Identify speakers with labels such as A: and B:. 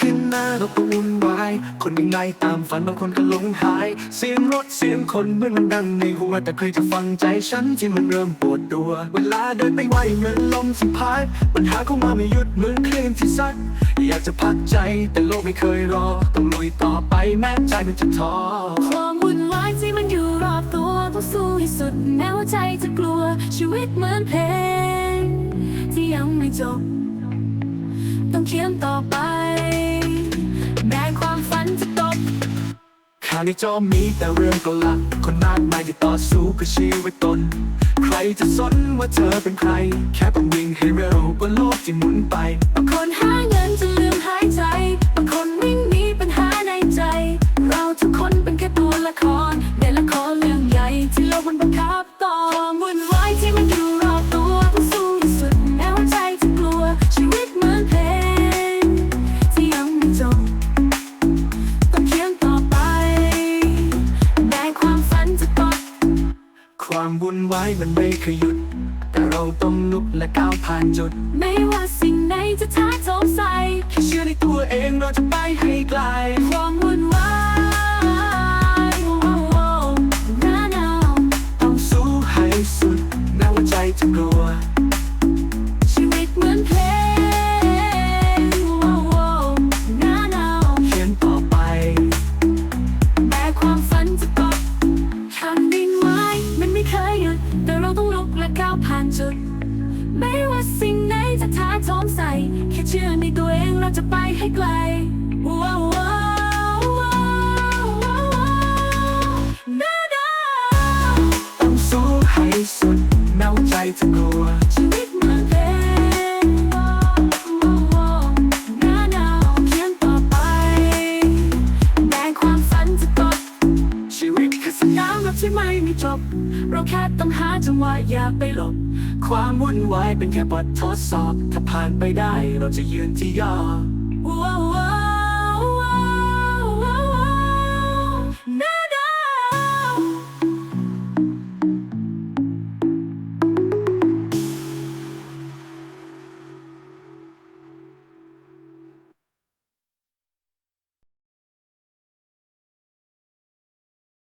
A: ขึ้นหน้าโลกปูนไหวคนยิ่งในตามฝันบางคนก็หลงหาย เสียงรถเสียงคนเหมื่อนมันดังในหัวแต่ใครจะฟังใจฉันที่มันเริ่มปวดตัว เวลาเดินไปไหวเหมือนลมที่พัดปัญหาเข้ามาไม่หยุดเหมือนคลื่นที่ซัดอยากจะพักใจแต่โลกไม่เคยรอ ต้องลุยต่อไปแม้ใจมันจะท้อ
B: ความวุ่นวายที่มันอยู่รอบตัวต้องสู้ให้สุดแม้ว่าใจจะกลัว ชีวิตเหมือนเพลงที่ยังไม่จบ ต้องเขียนต่อไปา
A: ในจอมีแต่เรื่องกลักคนมากมายที่ต่อสู้เพื่อชีวิตตน ใครจะสนว่าเธอเป็นใคร แค่ต้องวิ่งให้เร็วบนโลกที่หมุนไป
B: ความวุ่นวายมันไม่เค
A: ยหยุด แต่เราต้องลุกและก้าวผ่านจุด
B: ไม่ว่าสิ่งไหนจะท้าโจมใส่
A: แค่เชื่อในตัวเองเราจะไปให้ไกล
B: ความวุ่นวายโอ้โอ้หน้าหนาว
A: ต้องสู้ให้สุดแม้ว่าใจจะกลัวา
B: วผ่านจุด ไม่ว่าสิ่งไหนจะท้าโจมใส่ แค่เชื่อในตัวเองเราจะไปให้ไกลว้าวว้าวว้าวว้าวหน้าหนาว
A: ต้องสู้ให้สุดแม้ว่าใจจะกลัว
B: ชีวิตเหมือนเพลงหน้าหนาวเขียนต่อไปแม้ความฝันจะตก
A: ชีวิตคือสัญญาณ
B: น้ำรับที่ไม่มีจบ เราแค่ต้องหาจังหวะอย่าไปหลบ
A: ความวุ่นวายเป็นแค่บททดสอบ ถ้าผ่านไปได้เราจะยืนที่ยอด